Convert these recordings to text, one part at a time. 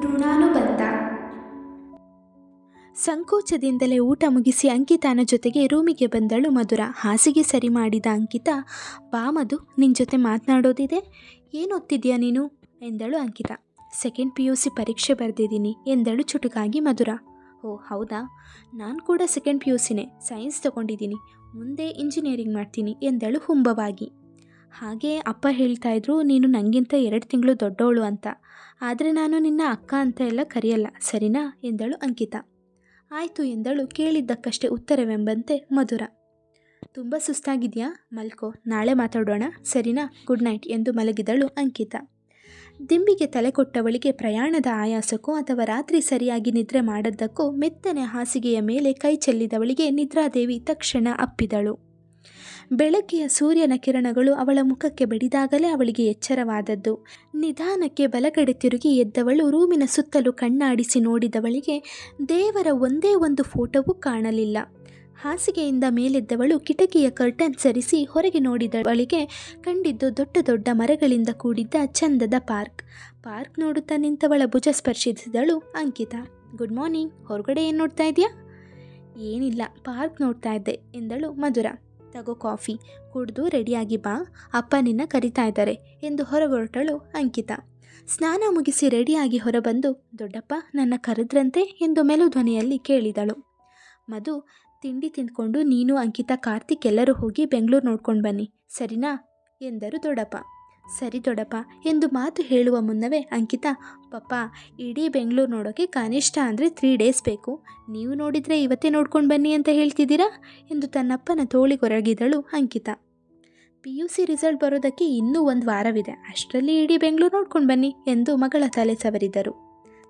ಋಣಾನುಬಂಧ. ಸಂಕೋಚದಿಂದಲೇ ಊಟ ಮುಗಿಸಿ ಅಂಕಿತಾನ ಜೊತೆಗೆ ರೂಮಿಗೆ ಬಂದಳು ಮಧುರ. ಹಾಸಿಗೆ ಸರಿ ಮಾಡಿದ ಅಂಕಿತಾ, ಬಾ ಮಧು ನಿನ್ನ ಜೊತೆ ಮಾತನಾಡೋದಿದೆ? ಏನು ನೀನು? ಎಂದಳು Ankita. Second P U C ಪರೀಕ್ಷೆ ಬರೆದಿದ್ದೀನಿ, ಎಂದಳು ಚುಟುಕಾಗಿ ಮಧುರ. ಓ, ಹೌದಾ? ನಾನು ಕೂಡ ಸೆಕೆಂಡ್ ಪಿ ಯು ಸಿನೇ ಸೈನ್ಸ್ ತಗೊಂಡಿದ್ದೀನಿ. ಮುಂದೆ ಇಂಜಿನಿಯರಿಂಗ್ ಮಾಡ್ತೀನಿ, ಎಂದಳು ಹುಂಬವಾಗಿ. ಹಾಗೆ ಅಪ್ಪ ಹೇಳ್ತಾ ಇದ್ರು, ನೀನು ನನಗಿಂತ ಎರಡು ತಿಂಗಳು ದೊಡ್ಡವಳು ಅಂತ. ಆದರೆ ನಾನು ನಿನ್ನ ಅಕ್ಕ ಅಂತ ಎಲ್ಲ ಕರೆಯಲ್ಲ, ಸರಿನಾ? ಎಂದಳು ಅಂಕಿತಾ. ಆಯಿತು ಎಂದಳು, ಕೇಳಿದ್ದಕ್ಕಷ್ಟೇ ಉತ್ತರವೆಂಬಂತೆ ಮಧುರ. ತುಂಬ ಸುಸ್ತಾಗಿದೆಯಾ ಮಲ್ಕೋ, ನಾಳೆ ಮಾತಾಡೋಣ, ಸರಿನಾ? ಗುಡ್ ನೈಟ್ ಎಂದು ಮಲಗಿದಳು ಅಂಕಿತಾ. ದಿಂಬಿಗೆ ತಲೆ ಕೊಟ್ಟವಳಿಗೆ ಪ್ರಯಾಣದ ಆಯಾಸಕ್ಕೋ ಅಥವಾ ರಾತ್ರಿ ಸರಿಯಾಗಿ ನಿದ್ರೆ ಮಾಡದ್ದಕ್ಕೋ ಮೆತ್ತನೆ ಹಾಸಿಗೆಯ ಮೇಲೆ ಕೈ ಚೆಲ್ಲಿದವಳಿಗೆ ನಿದ್ರಾದೇವಿ ತಕ್ಷಣ ಅಪ್ಪಿದಳು. ಬೆಳಗ್ಗೆಯ ಸೂರ್ಯನ ಕಿರಣಗಳು ಅವಳ ಮುಖಕ್ಕೆ ಬಡಿದಾಗಲೇ ಅವಳಿಗೆ ಎಚ್ಚರವಾದದ್ದು. ನಿಧಾನಕ್ಕೆ ಬಲಗಡೆ ತಿರುಗಿ ಎದ್ದವಳು ರೂಮಿನ ಸುತ್ತಲೂ ಕಣ್ಣಾಡಿಸಿ ನೋಡಿದವಳಿಗೆ ದೇವರ ಒಂದೇ ಒಂದು ಫೋಟೋವೂ ಕಾಣಲಿಲ್ಲ. ಹಾಸಿಗೆಯಿಂದ ಮೇಲೆದ್ದವಳು ಕಿಟಕಿಯ ಕರ್ಟನ್ ಸರಿಸಿ ಹೊರಗೆ ನೋಡಿದವಳಿಗೆ ಕಂಡಿದ್ದು ದೊಡ್ಡ ದೊಡ್ಡ ಮರಗಳಿಂದ ಕೂಡಿದ್ದ ಚಂದದ ಪಾರ್ಕ್. ಪಾರ್ಕ್ ನೋಡುತ್ತಾ ನಿಂತವಳ ಭುಜ ಸ್ಪರ್ಶಿಸಿದಳು ಅಂಕಿತಾ. ಗುಡ್ ಮಾರ್ನಿಂಗ್, ಹೊರಗಡೆ ಏನು ನೋಡ್ತಾ ಇದೆಯಾ? ಏನಿಲ್ಲ, ಪಾರ್ಕ್ ನೋಡ್ತಾ ಇದ್ದೆ, ಎಂದಳು ಮಧುರ. ತಗೋ ಕಾಫಿ, ಕುಡಿದು ರೆಡಿಯಾಗಿ ಬಾ, ಅಪ್ಪ ನಿನ್ನ ಕರಿತಾ ಇದ್ದಾರೆ ಎಂದು ಹೊರಗೊರಟಳು ಅಂಕಿತಾ. ಸ್ನಾನ ಮುಗಿಸಿ ರೆಡಿಯಾಗಿ ಹೊರಬಂದು, ದೊಡ್ಡಪ್ಪ, ನನ್ನ ಕರೆದ್ರಂತೆ? ಎಂದು ಮೆಲುಧ್ವನಿಯಲ್ಲಿ ಕೇಳಿದಳು. ಮಧು, ತಿಂಡಿ ತಿಂದ್ಕೊಂಡು ನೀನು, ಅಂಕಿತಾ, ಕಾರ್ತಿಕ್ ಎಲ್ಲರೂ ಹೋಗಿ ಬೆಂಗಳೂರು ನೋಡ್ಕೊಂಡು ಬನ್ನಿ, ಸರಿನಾ? ಎಂದರು ದೊಡ್ಡಪ್ಪ. ಸರಿ ದೊಡಪ್ಪ ಎಂದು ಮಾತು ಹೇಳುವ ಮುನ್ನವೇ ಅಂಕಿತಾ, ಪಪ್ಪ, ಇಡೀ ಬೆಂಗಳೂರು ನೋಡೋಕ್ಕೆ ಕನಿಷ್ಠ ಅಂದರೆ ತ್ರೀ ಡೇಸ್ ಬೇಕು. ನೀವು ನೋಡಿದರೆ ಇವತ್ತೇ ನೋಡ್ಕೊಂಡು ಬನ್ನಿ ಅಂತ ಹೇಳ್ತಿದ್ದೀರಾ? ಎಂದು ತನ್ನಪ್ಪನ ತೋಳಿಗೊರಗಿದಳು Ankita. P U C result ಬರೋದಕ್ಕೆ ಇನ್ನೂ ಒಂದು ವಾರವಿದೆ. ಅಷ್ಟರಲ್ಲಿ ಇಡೀ ಬೆಂಗಳೂರು ನೋಡ್ಕೊಂಡು ಬನ್ನಿ ಎಂದು ಮಗಳ ತಲೆ ಸವರಿದರು.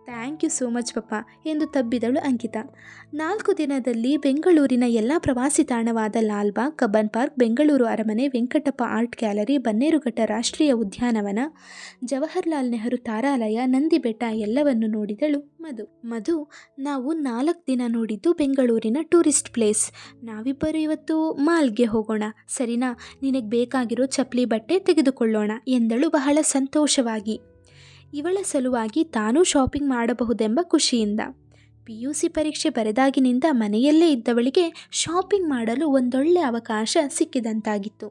ಥ್ಯಾಂಕ್ ಯು ಸೋ ಮಚ್ ಪಪ್ಪ ಎಂದು ತಬ್ಬಿದಳು ಅಂಕಿತಾ. ನಾಲ್ಕು ದಿನದಲ್ಲಿ ಬೆಂಗಳೂರಿನ ಎಲ್ಲ ಪ್ರವಾಸಿ ತಾಣವಾದ ಲಾಲ್ಬಾಗ್ ಕಬ್ಬನ್ ಪಾರ್ಕ್, ಬೆಂಗಳೂರು ಅರಮನೆ, ವೆಂಕಟಪ್ಪ ಆರ್ಟ್ ಗ್ಯಾಲರಿ, ಬನ್ನೇರುಘಟ್ಟ ರಾಷ್ಟ್ರೀಯ ಉದ್ಯಾನವನ, ಜವಾಹರ್ಲಾಲ್ ನೆಹರು ತಾರಾಲಯ, ನಂದಿಬೆಟ್ಟ ಎಲ್ಲವನ್ನು ನೋಡಿದಳು ಮಧು. ಮಧು, ನಾವು ನಾಲ್ಕು ದಿನ ನೋಡಿದ್ದು ಬೆಂಗಳೂರಿನ ಟೂರಿಸ್ಟ್ ಪ್ಲೇಸ್. ನಾವಿಬ್ಬರು ಇವತ್ತು ಮಾಲ್ಗೆ ಹೋಗೋಣ. ಸರಿನಾ? ನಿನಗೆ ಬೇಕಾಗಿರೋ ಚಪ್ಪಲಿ ಬಟ್ಟೆ ತೆಗೆದುಕೊಳ್ಳೋಣ ಎಂದಳು ಬಹಳ ಸಂತೋಷವಾಗಿ. ಇವಳ ಸಲುವಾಗಿ ತಾನೂ ಶಾಪಿಂಗ್ ಮಾಡಬಹುದೆಂಬ ಖುಷಿಯಿಂದ. ಪಿ ಯು ಸಿ ಪರೀಕ್ಷೆ ಬರೆದಾಗಿನಿಂದ ಮನೆಯಲ್ಲೇ ಇದ್ದವಳಿಗೆ ಶಾಪಿಂಗ್ ಮಾಡಲು ಒಂದೊಳ್ಳೆ ಅವಕಾಶ ಸಿಕ್ಕಿದಂತಾಗಿತ್ತು.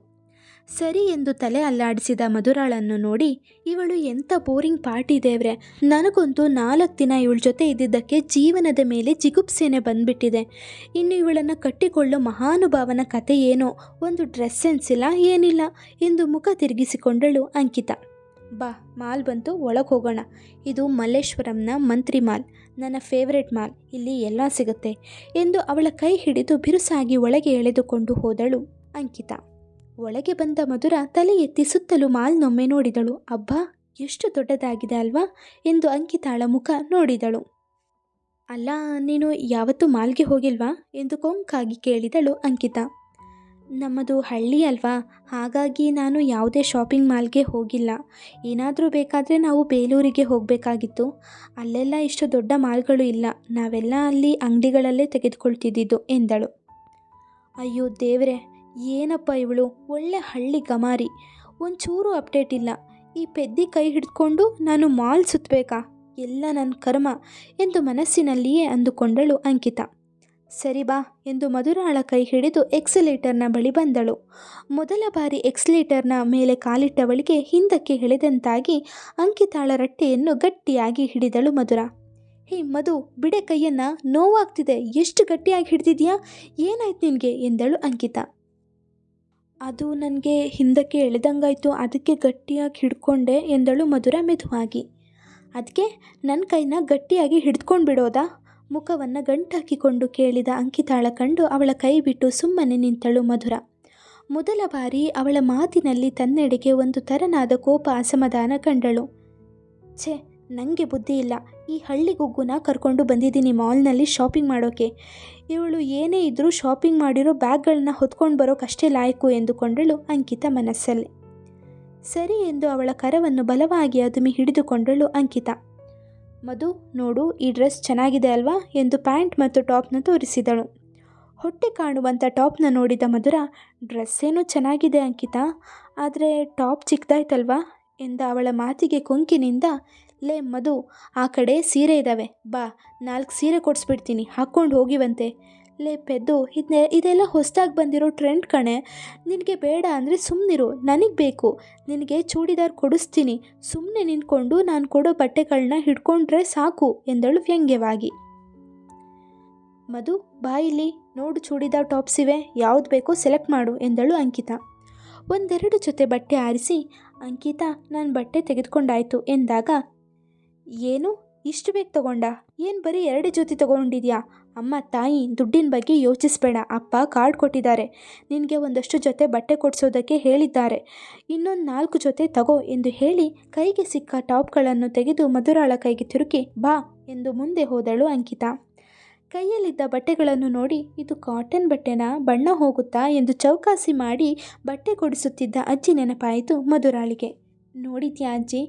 ಸರಿ ಎಂದು ತಲೆ ಅಲ್ಲಾಡಿಸಿದ ಮಧುರಾಳನ್ನು ನೋಡಿ, ಇವಳು ಎಂಥ ಬೋರಿಂಗ್ ಪಾರ್ಟಿ ದೇವ್ರೆ. ನನಗಂತೂ ನಾಲ್ಕು ದಿನ ಇವಳ ಜೊತೆ ಇದ್ದಿದ್ದಕ್ಕೆ ಜೀವನದ ಮೇಲೆ ಜಿಗುಪ್ಸೆನೆ ಬಂದ್ಬಿಟ್ಟಿದೆ. ಇನ್ನು ಇವಳನ್ನು ಕಟ್ಟಿಕೊಳ್ಳೋ ಮಹಾನುಭಾವನ ಕತೆ ಏನೋ ಒಂದು ಡ್ರೆಸ್ ಸೆನ್ಸ್ ಇಲ್ಲ, ಏನಿಲ್ಲ, ಎಂದು ಮುಖ ತಿರುಗಿಸಿಕೊಂಡಳು ಅಂಕಿತಾ. ಬಾ, ಮಾಲ್ ಬಂತು ಒಳಗೆ ಹೋಗೋಣ. ಇದು ಮಲ್ಲೇಶ್ವರಂನ ಮಂತ್ರಿ ಮಾಲ್, ನನ್ನ ಫೇವರೆಟ್ ಮಾಲ್, ಇಲ್ಲಿ ಎಲ್ಲ ಸಿಗುತ್ತೆ ಎಂದು ಅವಳ ಕೈ ಹಿಡಿದು ಬಿರುಸಾಗಿ ಒಳಗೆ ಎಳೆದುಕೊಂಡು ಹೋದಳು ಅಂಕಿತಾ. ಒಳಗೆ ಬಂದ ಮಧುರ ತಲೆ ಎತ್ತಿ ಸುತ್ತಲೂ ಮಾಲ್ನೊಮ್ಮೆ ನೋಡಿದಳು. ಅಬ್ಬಾ, ಎಷ್ಟು ದೊಡ್ಡದಾಗಿದೆ ಅಲ್ವಾ ಎಂದು ಅಂಕಿತಾಳ ಮುಖ ನೋಡಿದಳು. ಅಲ್ಲ, ನೀನು ಯಾವತ್ತೂ ಮಾಲ್ಗೆ ಹೋಗಿಲ್ವಾ ಎಂದು ಕೊಂಕಾಗಿ ಕೇಳಿದಳು ಅಂಕಿತಾ. ನಮ್ಮದು ಹಳ್ಳಿ ಅಲ್ವಾ? ಹಾಗಾಗಿ ನಾನು ಯಾವುದೇ ಶಾಪಿಂಗ್ ಮಾಲ್ಗೆ ಹೋಗಿಲ್ಲ. ಏನಾದರೂ ಬೇಕಾದರೆ ನಾವು ಬೇಲೂರಿಗೆ ಹೋಗಬೇಕಾಗಿತ್ತು. ಅಲ್ಲೆಲ್ಲ ಇಷ್ಟು ದೊಡ್ಡ ಮಾಲ್ಗಳು ಇಲ್ಲ. ನಾವೆಲ್ಲ ಅಲ್ಲಿ ಅಂಗಡಿಗಳಲ್ಲೇ ತೆಗೆದುಕೊಳ್ತಿದ್ದಿದ್ದು, ಎಂದಳು. ಅಯ್ಯೋ ದೇವ್ರೆ, ಏನಪ್ಪ ಇವಳು? ಒಳ್ಳೆ ಹಳ್ಳಿ ಗಮಾರಿ. ಒಂಚೂರು ಅಪ್ಡೇಟ್ ಇಲ್ಲ. ಈ ಪೆದ್ದಿ ಕೈ ಹಿಡ್ಕೊಂಡು ನಾನು ಮಾಲ್ ಸುತ್ತಬೇಕಾ ಎಲ್ಲ ನನ್ನ ಕರ್ಮ ಎಂದು ಮನಸ್ಸಿನಲ್ಲಿಯೇ ಅಂದುಕೊಂಡಳು ಅಂಕಿತಾ. ಸರಿ ಬಾ ಎಂದು ಮಧುರಾಳ ಕೈ ಹಿಡಿದು ಎಕ್ಸಲೇಟರ್ನ ಬಳಿ ಬಂದಳು. ಮೊದಲ ಬಾರಿ ಎಕ್ಸಲೇಟರ್ನ ಮೇಲೆ ಕಾಲಿಟ್ಟವಳಿಗೆ ಹಿಂದಕ್ಕೆ ಎಳೆದಂತಾಗಿ ಅಂಕಿತಾಳ ರಟ್ಟೆಯನ್ನು ಗಟ್ಟಿಯಾಗಿ ಹಿಡಿದಳು ಮಧುರ. ಹೇ ಮಧು, ಬಿಡೆ ಕೈಯನ್ನ ನೋವಾಗ್ತಿದೆ. ಎಷ್ಟು ಗಟ್ಟಿಯಾಗಿ ಹಿಡ್ದಿದ್ಯಾ? ಏನಾಯ್ತು ನಿನಗೆ? ಎಂದಳು ಅಂಕಿತಾ. ಅದು ನನಗೆ ಹಿಂದಕ್ಕೆ ಎಳೆದಂಗಾಯ್ತು. ಅದಕ್ಕೆ ಗಟ್ಟಿಯಾಗಿ ಹಿಡ್ಕೊಂಡೆ ಎಂದಳು ಮಧುರ ಮೆದುವಾಗಿ. ಅದಕ್ಕೆ ನನ್ನ ಕೈನ ಗಟ್ಟಿಯಾಗಿ ಹಿಡ್ಕೊಂಡು ಬಿಡೋದಾ ಮುಖವನ್ನು ಗಂಟಾಕಿಕೊಂಡು ಕೇಳಿದ ಅಂಕಿತಾಳ ಕಂಡು ಅವಳ ಕೈ ಬಿಟ್ಟು ಸುಮ್ಮನೆ ನಿಂತಳು ಮಧುರ. ಮೊದಲ ಬಾರಿ ಅವಳ ಮಾತಿನಲ್ಲಿ ತನ್ನೆಡೆಗೆ ಒಂದು ತರನಾದ ಕೋಪ ಅಸಮಾಧಾನ ಕಂಡಳು. ಛೇ ನನಗೆ ಬುದ್ಧಿ ಇಲ್ಲ. ಈ ಹಳ್ಳಿಗುಗ್ಗುನ ಕರ್ಕೊಂಡು ಬಂದಿದ್ದೀನಿ ಮಾಲ್ನಲ್ಲಿ ಶಾಪಿಂಗ್ ಮಾಡೋಕೆ. ಇವಳು ಏನೇ ಇದ್ದರೂ ಶಾಪಿಂಗ್ ಮಾಡಿರೋ ಬ್ಯಾಗ್ಗಳನ್ನ ಹೊತ್ಕೊಂಡು ಬರೋಕ್ಕಷ್ಟೇ ಲಾಯಕು ಎಂದುಕೊಂಡಳು ಅಂಕಿತ ಮನಸ್ಸಲ್ಲಿ. ಸರಿ ಎಂದು ಅವಳ ಕರವನ್ನು ಬಲವಾಗಿ ಅದುಮಿ ಹಿಡಿದುಕೊಂಡಳು ಅಂಕಿತಾ. ಮಧು, ನೋಡು, ಈ ಡ್ರೆಸ್ ಚೆನ್ನಾಗಿದೆ ಅಲ್ವಾ ಎಂದು ಪ್ಯಾಂಟ್ ಮತ್ತು ಟಾಪ್ನ ತೋರಿಸಿದಳು. ಹೊಟ್ಟೆ ಕಾಣುವಂಥ ಟಾಪ್ನ ನೋಡಿದ ಮಧುರ, ಡ್ರೆಸ್ ಏನೋ ಚೆನ್ನಾಗಿದೆ ಅಂಕಿತಾ, ಆದರೆ ಟಾಪ್ ಚಿಕ್ಕದಾಯ್ತಲ್ವಾ ಎಂದ ಅವಳ ಮಾತಿಗೆ ಕೊಂಕಿನಿಂದ, ಲೇ ಮಧು, ಆ ಕಡೆ ಸೀರೆ ಇದ್ದಾವೆ ಬಾ, ನಾಲ್ಕು ಸೀರೆ ಕೊಡಿಸ್ಬಿಡ್ತೀನಿ, ಹಾಕ್ಕೊಂಡು ಹೋಗಿವಂತೆ. ಲೇ ಪೆದ್ದು ಇದನ್ನೇ ಇದೆಲ್ಲ ಹೊಸದಾಗಿ ಬಂದಿರೋ ಟ್ರೆಂಡ್ ಕಣೆ. ನಿನಗೆ ಬೇಡ ಅಂದರೆ ಸುಮ್ಮನಿರು ನನಗೆ ಬೇಕು. ನಿನಗೆ ಚೂಡಿದಾರ್ ಕೊಡಿಸ್ತೀನಿ. ಸುಮ್ಮನೆ ನಿಂತ್ಕೊಂಡು ನಾನು ಕೊಡೋ ಬಟ್ಟೆಗಳನ್ನ ಹಿಡ್ಕೊಂಡ್ರೆ ಸಾಕು, ಎಂದಳು ವ್ಯಂಗ್ಯವಾಗಿ. ಮಧು ಬಾಯಿಲಿ ನೋಡು ಚೂಡಿದಾರ್ ಟಾಪ್ಸ್ ಇವೆ, ಯಾವ್ದು ಬೇಕೋ ಸೆಲೆಕ್ಟ್ ಮಾಡು, ಎಂದಳು ಅಂಕಿತಾ. ಒಂದೆರಡು ಜೊತೆ ಬಟ್ಟೆ ಆರಿಸಿ, ಅಂಕಿತಾ, ನಾನು ಬಟ್ಟೆ ತೆಗೆದುಕೊಂಡಾಯ್ತು, ಎಂದಾಗ, ಏನು? ಇಷ್ಟು ಬೇಗ ತಗೊಂಡ? ಏನು ಬರೀ ಎರಡು ಜೊತೆ ತಗೊಂಡಿದ್ಯಾ? ಅಮ್ಮ, ತಾಯಿ, ದುಡ್ಡಿನ ಬಗ್ಗೆ ಯೋಚಿಸ್ಬೇಡ. ಅಪ್ಪ ಕಾರ್ಡ್ ಕೊಟ್ಟಿದ್ದಾರೆ. ನಿನಗೆ ಒಂದಷ್ಟು ಜೊತೆ ಬಟ್ಟೆ ಕೊಡಿಸೋದಕ್ಕೆ ಹೇಳಿದ್ದಾರೆ. ಇನ್ನೊಂದು ನಾಲ್ಕು ಜೊತೆ ತಗೋ ಎಂದು ಹೇಳಿ ಕೈಗೆ ಸಿಕ್ಕ ಟಾಪ್ಗಳನ್ನು ತೆಗೆದು ಮಧುರಾಳ ಕೈಗೆ ತಿರುಕಿ ಬಾ ಎಂದು ಮುಂದೆ ಹೋದಳು ಅಂಕಿತಾ. ಕೈಯಲ್ಲಿದ್ದ ಬಟ್ಟೆಗಳನ್ನು ನೋಡಿ, ಇದು ಕಾಟನ್ ಬಟ್ಟೆನ? ಬಣ್ಣ ಹೋಗುತ್ತಾ? ಎಂದು ಚೌಕಾಸಿ ಮಾಡಿ ಬಟ್ಟೆ ಕೊಡಿಸುತ್ತಿದ್ದ ಅಜ್ಜಿ ನೆನಪಾಯಿತು ಮಧುರಾಳಿಗೆ. ನೋಡಿದ್ಯಾ ಅಜ್ಜಿ?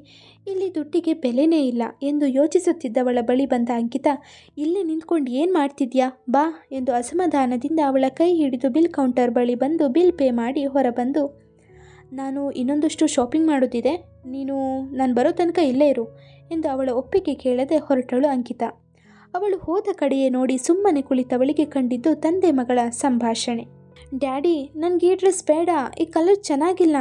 ಇಲ್ಲಿ ದುಡ್ಡಿಗೆ ಬೆಲೆನೇ ಇಲ್ಲ ಎಂದು ಯೋಚಿಸುತ್ತಿದ್ದವಳ ಬಳಿ ಬಂದ ಅಂಕಿತ, ಇಲ್ಲಿ ನಿಂತ್ಕೊಂಡು ಏನು ಮಾಡ್ತಿದ್ಯಾ? ಬಾ ಎಂದು ಅಸಮಾಧಾನದಿಂದ ಅವಳ ಕೈ ಹಿಡಿದು ಬಿಲ್ ಕೌಂಟರ್ ಬಳಿ ಬಂದು ಬಿಲ್ ಪೇ ಮಾಡಿ ಹೊರಬಂದು, ನಾನು ಇನ್ನೊಂದಷ್ಟು ಶಾಪಿಂಗ್ ಮಾಡೋದಿದೆ ನೀನು, ನಾನು ಬರೋ ತನಕ ಇಲ್ಲೇ ಇರು ಎಂದು ಅವಳ ಒಪ್ಪಿಗೆ ಕೇಳದೆ ಹೊರಟಳು ಅಂಕಿತ. ಅವಳು ಹೋದ ಕಡೆಯೇ ನೋಡಿ ಸುಮ್ಮನೆ ಕುಳಿತವಳಿಗೆ ಕಂಡಿದ್ದು ತಂದೆ ಮಗಳ ಸಂಭಾಷಣೆ. ಡ್ಯಾಡಿ, ನನಗೆ ಈ ಡ್ರೆಸ್ ಬೇಡ, ಈ ಕಲರ್ ಚೆನ್ನಾಗಿಲ್ಲ.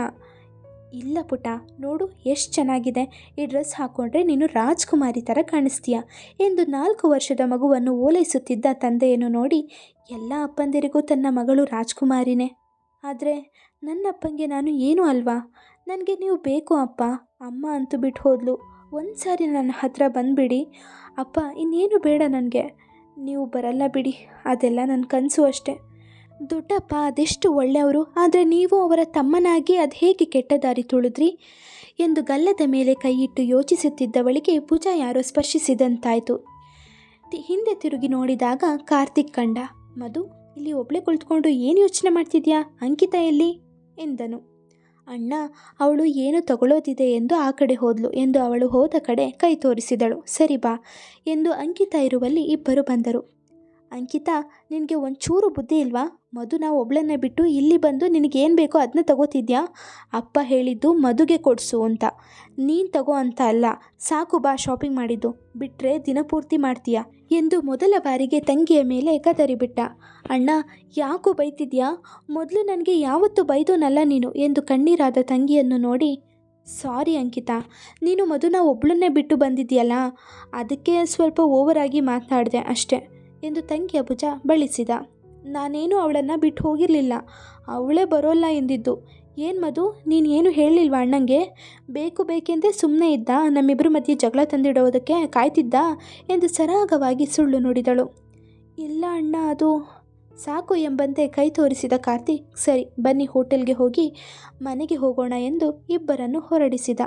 ಇಲ್ಲ ಪುಟ ನೋಡು ಎಷ್ಟು ಚೆನ್ನಾಗಿದೆ. ಈ ಡ್ರೆಸ್ ಹಾಕ್ಕೊಂಡ್ರೆ ನೀನು ರಾಜ್ಕುಮಾರಿ ಥರ ಕಾಣಿಸ್ತೀಯ. ಎಂದು ನಾಲ್ಕು ವರ್ಷದ ಮಗುವನ್ನು ಓಲೈಸುತ್ತಿದ್ದ ತಂದೆಯನ್ನು ನೋಡಿ, ಎಲ್ಲ ಅಪ್ಪಂದಿರಿಗೂ ತನ್ನ ಮಗಳು ರಾಜ್ಕುಮಾರಿನೇ. ಆದರೆ, ನನ್ನ ಅಪ್ಪಂಗೆ ನಾನು ಏನೂ ಅಲ್ವಾ? ನನಗೆ ನೀವು ಬೇಕು ಅಪ್ಪ, ಅಮ್ಮ ಅಂತೂ ಬಿಟ್ಟು ಹೋದ್ಲು. ಒಂದು ಸಾರಿ ನನ್ನ ಹತ್ರ ಬಂದುಬಿಡಿ. ಅಪ್ಪ, ಇನ್ನೇನು ಬೇಡ ನನಗೆ. ನೀವು ಬರಲ್ಲ ಬಿಡಿ, ಅದೆಲ್ಲ ನನ್ನ ಕನಸು ಅಷ್ಟೆ. ದೊಡ್ಡಪ್ಪ, ಅದೆಷ್ಟು ಒಳ್ಳೆಯವರು. ಆದರೆ ನೀವು ಅವರ ತಮ್ಮನಾಗಿ ಅದು ಹೇಗೆ ಕೆಟ್ಟ ದಾರಿ ತುಳಿದ್ರಿ? ಎಂದು ಗಲ್ಲದ ಮೇಲೆ ಕೈಯಿಟ್ಟು ಯೋಚಿಸುತ್ತಿದ್ದವಳಿಗೆ ಪೂಜಾ ಯಾರೋ ಸ್ಪರ್ಶಿಸಿದಂತಾಯಿತು. ಹಿಂದೆ ತಿರುಗಿ ನೋಡಿದಾಗ ಕಾರ್ತಿಕ್ ಕಂಡ, ಮಧು, ಇಲ್ಲಿ ಒಬ್ಳೆ ಕುಳಿತುಕೊಂಡು ಏನು ಯೋಚನೆ ಮಾಡ್ತಿದ್ಯಾ? ಅಂಕಿತ ಎಲ್ಲಿ? ಎಂದನು. ಅಣ್ಣ, ಅವಳು ಏನು ತಗೊಳ್ಳೋದಿದೆ ಎಂದು ಆ ಕಡೆ ಹೋದ್ಲು ಎಂದು ಅವಳು ಹೋದ ಕಡೆ ಕೈ ತೋರಿಸಿದಳು. ಸರಿ ಬಾ ಎಂದು ಅಂಕಿತ ಇರುವಲ್ಲಿ ಇಬ್ಬರು ಬಂದರು. ಅಂಕಿತಾ, ನಿನಗೆ ಒಂಚೂರು ಬುದ್ಧಿ ಇಲ್ವಾ? ಮಧು, ನಾವು ಒಬ್ಳನ್ನೇ ಬಿಟ್ಟು ಇಲ್ಲಿ ಬಂದು ನಿನಗೇನು ಬೇಕೋ ಅದನ್ನ ತಗೋತಿದ್ಯಾ? ಅಪ್ಪ ಹೇಳಿದ್ದು ಮಧುಗೆ ಕೊಡಿಸು ಅಂತ. ನೀನು ತಗೋ ಅಂತ ಅಲ್ಲ, ಸಾಕು ಬಾ ಶಾಪಿಂಗ್ ಮಾಡಿದ್ದು. ಬಿಟ್ಟರೆ ದಿನಪೂರ್ತಿ ಮಾಡ್ತೀಯ? ಎಂದು ಮೊದಲ ಬಾರಿಗೆ ತಂಗಿಯ ಮೇಲೆ ಕದರಿಬಿಟ್ಟ ಅಣ್ಣ, ಯಾಕೋ ಬೈತಿದ್ಯಾ? ಮೊದಲು ನನಗೆ ಯಾವತ್ತೂ ಬೈದೋನಲ್ಲ ನೀನು ಎಂದು ಕಣ್ಣೀರಾದ ತಂಗಿಯನ್ನು ನೋಡಿ. ಸಾರಿ ಅಂಕಿತಾ, ನೀನು ಮಧುನ ಒಬ್ಳನ್ನೇ ಬಿಟ್ಟು ಬಂದಿದ್ದೀಯಲ್ಲ? ಅದಕ್ಕೆ ಸ್ವಲ್ಪ ಓವರಾಗಿ ಮಾತನಾಡಿದೆ ಅಷ್ಟೆ. ಎಂದು ತಂಗಿಯ ಭುಜ ಬಳಿಸಿದ ನಾನೇನು ಅವಳನ್ನು ಬಿಟ್ಟು ಹೋಗಿರಲಿಲ್ಲ. ಅವಳೇ ಬರೋಲ್ಲ ಎಂದಿದ್ದು. ಏನು ಮಧು, ನೀನು ಏನು ಹೇಳಲಿಲ್ವಾ ಅಣ್ಣಂಗೆ? ಬೇಕು ಬೇಕೆಂದೇ ಸುಮ್ಮನೆ ಇದ್ದ ನಮ್ಮಿಬ್ಬರ ಮಧ್ಯೆ ಜಗಳ ತಂದಿಡೋದಕ್ಕೆ ಕಾಯ್ತಿದ್ದ ಎಂದು ಸರಾಗವಾಗಿ ಸುಳ್ಳು ನುಡಿದಳು. ಇಲ್ಲ ಅಣ್ಣ, ಅದು ಸಾಕು ಎಂಬಂತೆ ಕೈ ತೋರಿಸಿದ ಕಾರ್ತಿಕ್, ಸರಿ, ಬನ್ನಿ ಹೋಟೆಲ್ಗೆ ಹೋಗಿ ಮನೆಗೆ ಹೋಗೋಣ ಎಂದು ಇಬ್ಬರನ್ನು ಹೊರಡಿಸಿದ.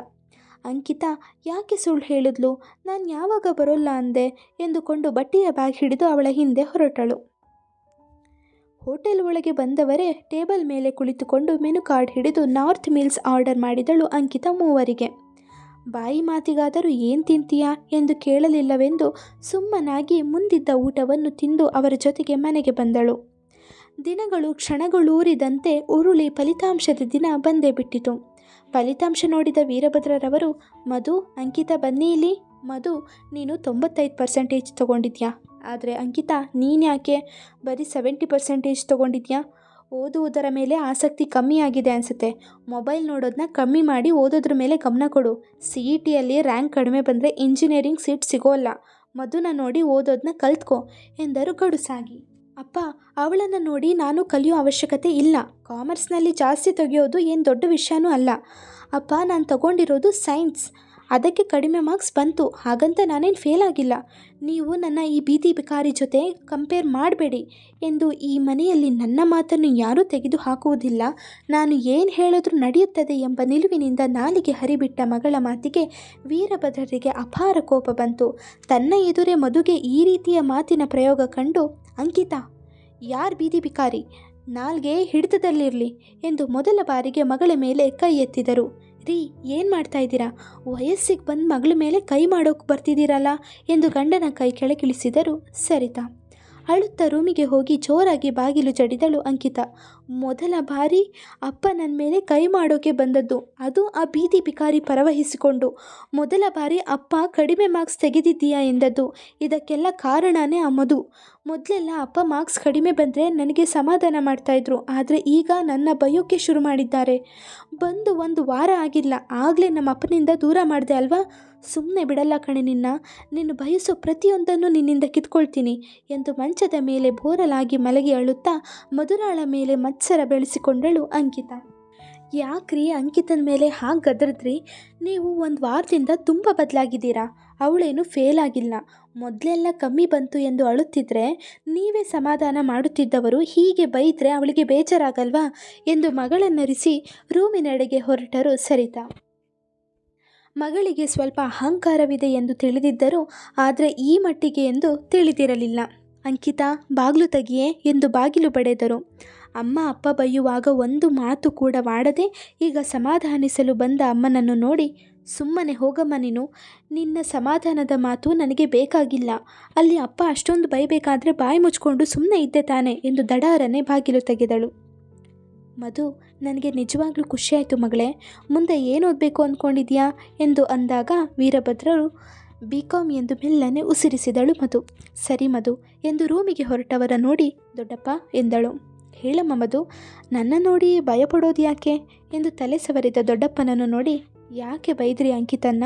ಅಂಕಿತಾ, ಯಾಕೆ ಸುಳ್ಳು ಹೇಳಿದ್ಲು? ನಾನು ಯಾವಾಗ ಬರೋಲ್ಲ ಅಂದೆ? ಎಂದುಕೊಂಡು ಬಟ್ಟೆಯ ಬ್ಯಾಗ್ ಹಿಡಿದು ಅವಳ ಹಿಂದೆ ಹೊರಟಳು. ಹೋಟೆಲ್ ಒಳಗೆ ಬಂದವರೇ ಟೇಬಲ್ ಮೇಲೆ ಕುಳಿತುಕೊಂಡು ಮೆನು ಕಾರ್ಡ್ ಹಿಡಿದು ನಾರ್ತ್ ಮೀಲ್ಸ್ ಆರ್ಡರ್ ಮಾಡಿದಳು ಅಂಕಿತ ಮೂವರಿಗೆ. ಬಾಯಿ ಮಾತಿಗಾದರೂ ಏನು ತಿಂತೀಯಾ? ಎಂದು ಕೇಳಲಿಲ್ಲವೆಂದು ಸುಮ್ಮನಾಗಿ ಮುಂದಿದ್ದ ಊಟವನ್ನು ತಿಂದು ಅವರ ಜೊತೆಗೆ ಮನೆಗೆ ಬಂದಳು. ದಿನಗಳು ಕ್ಷಣಗಳೂರಿದಂತೆ ಉರುಳಿ ಫಲಿತಾಂಶದ ದಿನ ಬಂದೇ ಬಿಟ್ಟಿತು. ಫಲಿತಾಂಶ ನೋಡಿದ ವೀರಭದ್ರರವರು, ಮಧು, ಅಂಕಿತ ಬನ್ನಿ ಇಲ್ಲಿ. ಮಧು, ನೀನು ತೊಂಬತ್ತೈದು ಪರ್ಸೆಂಟೇಜ್ ತೊಗೊಂಡಿದ್ಯಾ? ಆದರೆ ಅಂಕಿತ, ನೀನು ಯಾಕೆ ಬರೀ ಸೆವೆಂಟಿ ಪರ್ಸೆಂಟೇಜ್ ತೊಗೊಂಡಿದ್ಯಾ? ಓದುವುದರ ಮೇಲೆ ಆಸಕ್ತಿ ಕಮ್ಮಿ ಆಗಿದೆ ಅನಿಸುತ್ತೆ. ಮೊಬೈಲ್ ನೋಡೋದನ್ನ ಕಮ್ಮಿ ಮಾಡಿ ಓದೋದ್ರ ಮೇಲೆ ಗಮನ ಕೊಡು. ಸಿ ಇ ಟಿಯಲ್ಲಿ ರ್ಯಾಂಕ್ ಕಡಿಮೆ ಬಂದರೆ ಇಂಜಿನಿಯರಿಂಗ್ ಸೀಟ್ ಸಿಗೋಲ್ಲ. ಮಧುನ ನೋಡಿ ಓದೋದನ್ನ ಕಲ್ತ್ಕೊ. ಎಂದರು ಗಡುಸಾಗಿ ಅಪ್ಪ, ಅವಳನ್ನು ನೋಡಿ ನಾನು ಕಲಿಯೋ ಅವಶ್ಯಕತೆ ಇಲ್ಲ. ಕಾಮರ್ಸ್ನಲ್ಲಿ ಜಾಸ್ತಿ ತೆಗೆಯೋದು ಏನು ದೊಡ್ಡ ವಿಷಯನೂ ಅಲ್ಲ. ಅಪ್ಪ, ನಾನು ತಗೊಂಡಿರೋದು ಸೈನ್ಸ್. ಅದಕ್ಕೆ ಕಡಿಮೆ ಮಾರ್ಕ್ಸ್ ಬಂತು. ಹಾಗಂತ ನಾನೇನು ಫೇಲ್ ಆಗಿಲ್ಲ. ನೀವು ನನ್ನ ಈ ಬೀದಿ ಬಿಕಾರಿ ಜೊತೆ ಕಂಪೇರ್ ಮಾಡಬೇಡಿ ಎಂದು ಈ ಮನೆಯಲ್ಲಿ ನನ್ನ ಮಾತನ್ನು ಯಾರೂ ತೆಗೆದು ಹಾಕುವುದಿಲ್ಲ ನಾನು ಏನು ಹೇಳಿದ್ರೂ ನಡೆಯುತ್ತದೆ ಎಂಬ ನಿಲುವಿನಿಂದ ನಾಲಿಗೆ ಹರಿಬಿಟ್ಟ ಮಗಳ ಮಾತಿಗೆ ವೀರಭದ್ರರಿಗೆ ಅಪಾರ ಕೋಪ ಬಂತು. ತನ್ನ ಎದುರೇ ಮಧುಗೆ ಈ ರೀತಿಯ ಮಾತಿನ ಪ್ರಯೋಗ ಕಂಡು, ಅಂಕಿತಾ, ಯಾರ್ ಬೀದಿ ಬಿಕಾರಿ ನಾಲ್ಗೆ ಹಿಡಿತದಲ್ಲಿರಲಿ ಎಂದು ಮೊದಲ ಬಾರಿಗೆ ಮಗಳ ಮೇಲೆ ಕೈ ಎತ್ತಿದರು. ರೀ ಏನು ಮಾಡ್ತಾ ಇದ್ದೀರಾ? ವಯಸ್ಸಿಗೆ ಬಂದು ಮಗಳ ಮೇಲೆ ಕೈ ಮಾಡೋಕೆ ಬರ್ತಿದ್ದೀರಲ್ಲ ಎಂದು ಗಂಡನ ಕೈ ಕೆಳಗಿಳಿಸಿದರು ಸರಿತಾ. ಅಳುತ್ತಾ ರೂಮಿಗೆ ಹೋಗಿ ಜೋರಾಗಿ ಬಾಗಿಲು ಜಡಿದಳು ಅಂಕಿತ. ಮೊದಲ ಬಾರಿ ಅಪ್ಪ ನನ್ನ ಮೇಲೆ ಕೈ ಮಾಡೋಕೆ ಬಂದದ್ದು. ಅದು ಆ ಬೀದಿ ಬಿಕಾರಿ ಪರವಹಿಸಿಕೊಂಡು. ಮೊದಲ ಬಾರಿ ಅಪ್ಪ ಕಡಿಮೆ ಮಾರ್ಕ್ಸ್ ತೆಗೆದಿದ್ದೀಯಾ ಎಂದದ್ದು. ಇದಕ್ಕೆಲ್ಲ ಕಾರಣನೇ ಆ ಮೊದಲೆಲ್ಲ ಅಪ್ಪ ಮಾರ್ಕ್ಸ್ ಕಡಿಮೆ ಬಂದರೆ ನನಗೆ ಸಮಾಧಾನ ಮಾಡ್ತಾಯಿದ್ರು ಆದರೆ ಈಗ ನನ್ನ ಬೈಯೋಕ್ಕೆ ಶುರು ಮಾಡಿದ್ದಾರೆ. ಬಂದು ಒಂದು ವಾರ ಆಗಿಲ್ಲ. ಆಗಲೇ ನಮ್ಮ ಅಪ್ಪನಿಂದ ದೂರ ಮಾಡಿದೆ ಅಲ್ವಾ? ಸುಮ್ಮನೆ ಬಿಡಲ್ಲ ಕಣೆ ನಿನ್ನ. ನೀನು ಬಯಸೋ ಪ್ರತಿಯೊಂದನ್ನು ನಿನ್ನಿಂದ ಕಿತ್ಕೊಳ್ತೀನಿ ಎಂದು ಮಂಚದ ಮೇಲೆ ಬೋರಲಾಗಿ ಮಲಗಿ ಅಳುತ್ತಾ ಮಧುರಾಳ ಮೇಲೆ ಮತ್ಸರ ಬೆಳೆಸಿಕೊಂಡಳು ಅಂಕಿತ. ಯಾಕ್ರಿ ಅಂಕಿತನ ಮೇಲೆ ಹಾಗೆ ಗದರಿದ್ರಿ? ನೀವು ಒಂದು ವಾರದಿಂದ ತುಂಬ ಬದಲಾಗಿದ್ದೀರಾ? ಅವಳೇನು ಫೇಲ್ ಆಗಿಲ್ಲ. ಮೊದಲೆಲ್ಲ ಕಮ್ಮಿ ಬಂತು ಎಂದು ಅಳುತ್ತಿದ್ರೆ ನೀವೇ ಸಮಾಧಾನ ಮಾಡುತ್ತಿದ್ದವರು ಹೀಗೆ ಬೈದರೆ ಅವಳಿಗೆ ಬೇಜಾರಾಗಲ್ವಾ ಎಂದು ಮಗಳನ್ನರಿಸಿ ರೂಮಿನೆಡೆಗೆ ಹೊರಟರು ಸರಿತಾ. ಮಗಳಿಗೆ ಸ್ವಲ್ಪ ಅಹಂಕಾರವಿದೆ ಎಂದು ತಿಳಿದಿದ್ದರು ಆದರೆ ಈ ಮಟ್ಟಿಗೆ ಎಂದು ತಿಳಿದಿರಲಿಲ್ಲ. ಅಂಕಿತಾ, ಬಾಗಿಲು ತೆಗಿಯೇ ಎಂದು ಬಾಗಿಲು ಬಡೆದರು ಅಮ್ಮ, ಅಪ್ಪ ಬೈಯುವಾಗ ಒಂದು ಮಾತು ಕೂಡ ಮಾಡದೆ ಈಗ ಸಮಾಧಾನಿಸಲು ಬಂದ ಅಮ್ಮನನ್ನು ನೋಡಿ ಸುಮ್ಮನೆ ಹೋಗಮ್ಮ ನೀನು. ನಿನ್ನ ಸಮಾಧಾನದ ಮಾತು ನನಗೆ ಬೇಕಾಗಿಲ್ಲ. ಅಲ್ಲಿ ಅಪ್ಪ ಅಷ್ಟೊಂದು ಬೈಬೇಕಾದ್ರೆ ಬಾಯಿ ಮುಚ್ಕೊಂಡು ಸುಮ್ಮನೆ ಇದ್ದೆ ತಾನೆ ಎಂದು ದಡಾರನೆ ಬಾಗಿಲು ತೆಗೆದಳು. ಮಧು, ನನಗೆ ನಿಜವಾಗ್ಲೂ ಖುಷಿಯಾಯಿತು ಮಗಳೇ. ಮುಂದೆ ಏನು ಓದಬೇಕು ಅಂದ್ಕೊಂಡಿದ್ಯಾ ಎಂದು ಅಂದಾಗ ವೀರಭದ್ರರು ಬಿ ಕಾಮ್ ಎಂದು ಮೆಲ್ಲನೆ ಉಸಿರಿಸಿದಳು ಮಧು. ಸರಿ ಮಧು, ಎಂದು ರೂಮಿಗೆ ಹೊರಟವರ ನೋಡಿ ದೊಡ್ಡಪ್ಪ, ಎಂದಳು. ಹೇಳಮ್ಮ ಮಧು, ನನ್ನ ನೋಡಿ ಭಯಪಡೋದು ಯಾಕೆ ಎಂದು ತಲೆ ಸವರಿದ ದೊಡ್ಡಪ್ಪನನ್ನು ನೋಡಿ ಯಾಕೆ ಬೈದ್ರಿ ಅಂಕಿತನ್ನ?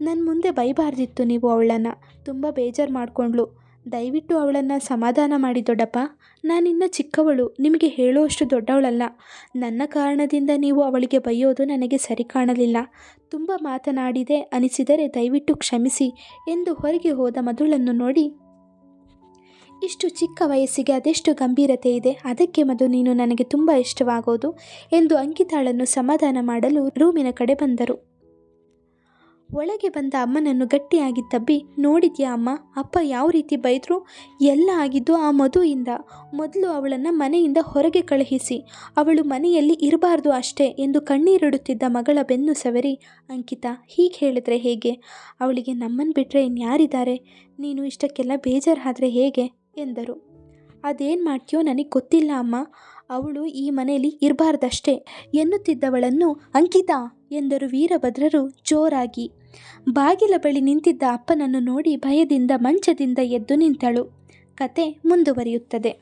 ನನ್ನ ಮುಂದೆ ಬೈಬಾರ್ದಿತ್ತು ನೀವು ಅವಳನ್ನು. ತುಂಬ ಬೇಜಾರು ಮಾಡಿಕೊಂಡ್ಳು ದಯವಿಟ್ಟು ಅವಳನ್ನು ಸಮಾಧಾನ ಮಾಡಿ ದೊಡ್ಡಪ್ಪ. ನಾನಿನ್ನ ಚಿಕ್ಕವಳು. ನಿಮಗೆ ಹೇಳುವಷ್ಟು ದೊಡ್ಡವಳಲ್ಲ. ನನ್ನ ಕಾರಣದಿಂದ ನೀವು ಅವಳಿಗೆ ಬೈಯೋದು ನನಗೆ ಸರಿ ಕಾಣಲಿಲ್ಲ. ತುಂಬ ಮಾತನಾಡಿದೆ ಅನಿಸಿದರೆ ದಯವಿಟ್ಟು ಕ್ಷಮಿಸಿ ಎಂದು ಹೊರಗೆ ಹೋದ ಮಧುಳನ್ನು ನೋಡಿ ಇಷ್ಟು ಚಿಕ್ಕ ವಯಸ್ಸಿಗೆ ಅದೆಷ್ಟು ಗಂಭೀರತೆ ಇದೆ? ಅದಕ್ಕೆ ಮದು ನೀನು ನನಗೆ ತುಂಬ ಇಷ್ಟವಾಗೋದು ಎಂದು ಅಂಕಿತಾಳನ್ನು ಸಮಾಧಾನ ಮಾಡಲು ರೂಮಿನ ಕಡೆ ಬಂದರು. ಒಳಗೆ ಬಂದ ಅಮ್ಮನನ್ನು ಗಟ್ಟಿಯಾಗಿ ತಬ್ಬಿ, ನೋಡಿದ್ಯಾ ಅಮ್ಮ, ಅಪ್ಪ ಯಾವ ರೀತಿ ಬೈದರು? ಎಲ್ಲ ಆಗಿದ್ದು ಆ ಮಧುಯಿಂದ ಮೊದಲು ಅವಳನ್ನು ಮನೆಯಿಂದ ಹೊರಗೆ ಕಳುಹಿಸಿ, ಅವಳು ಮನೆಯಲ್ಲಿ ಇರಬಾರ್ದು ಅಷ್ಟೇ ಎಂದು ಕಣ್ಣೀರಿಡುತ್ತಿದ್ದ ಮಗಳ ಬೆನ್ನು ಸವರಿ, ಅಂಕಿತಾ, ಹೀಗೆ ಹೇಳಿದ್ರೆ ಹೇಗೆ? ಅವಳಿಗೆ ನಮ್ಮನ್ನು ಬಿಟ್ಟರೆ ಇನ್ಯಾರಿದ್ದಾರೆ? ನೀನು ಇಷ್ಟಕ್ಕೆಲ್ಲ ಬೇಜಾರಾದರೆ ಹೇಗೆ? ಎಂದರು. ಅದೇನು ಮಾಡ್ತೀಯೋ ನನಗೆ ಗೊತ್ತಿಲ್ಲ ಅಮ್ಮ. ಅವಳು ಈ ಮನೆಯಲ್ಲಿ ಇರಬಾರ್ದಷ್ಟೇ. ಎನ್ನುತ್ತಿದ್ದವಳನ್ನು ಅಂಕಿತಾ ಎಂದರು ವೀರಭದ್ರರು ಜೋರಾಗಿ. ಬಾಗಿಲ ಬಳಿ ನಿಂತಿದ್ದ ಅಪ್ಪನನ್ನು ನೋಡಿ ಭಯದಿಂದ ಮಂಚದಿಂದ ಎದ್ದು ನಿಂತಳು. ಕತೆ ಮುಂದುವರಿಯುತ್ತದೆ.